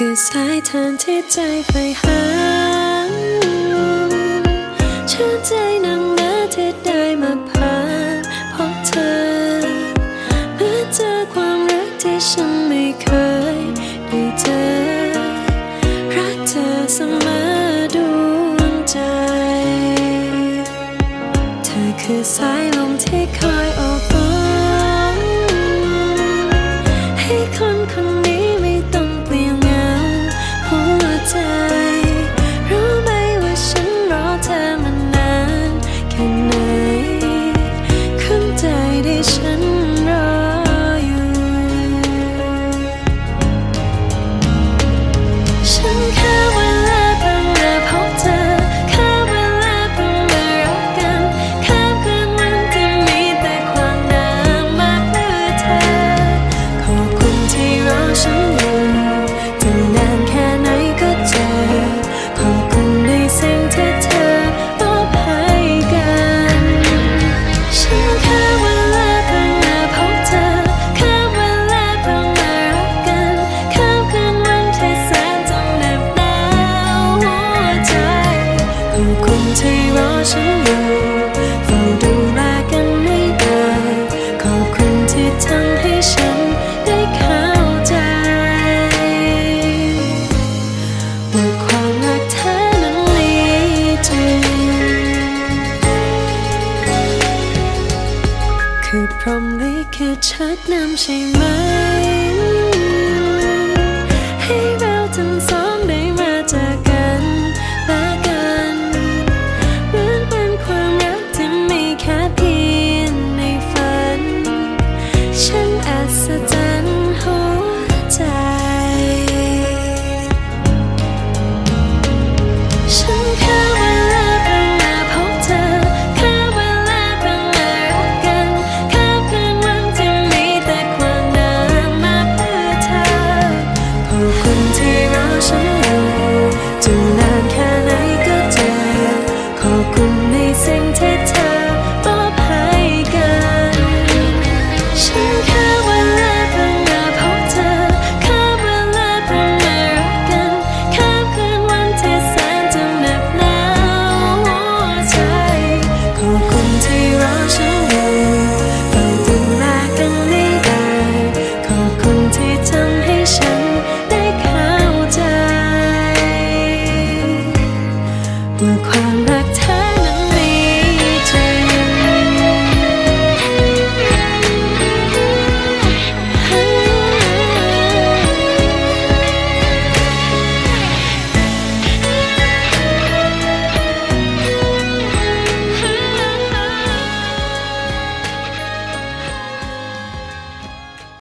คือสายทางที่ใจไปหาชื่นใจนังนาที่ได้มาพาพบเธอเมื่อเจอความรักที่ฉันไม่เคยได้เจอ รักเธอเสมอดวงใจ เธอคือสายลมที่คอยโอบอ้ Ocean คือชัดนำใช่ไหม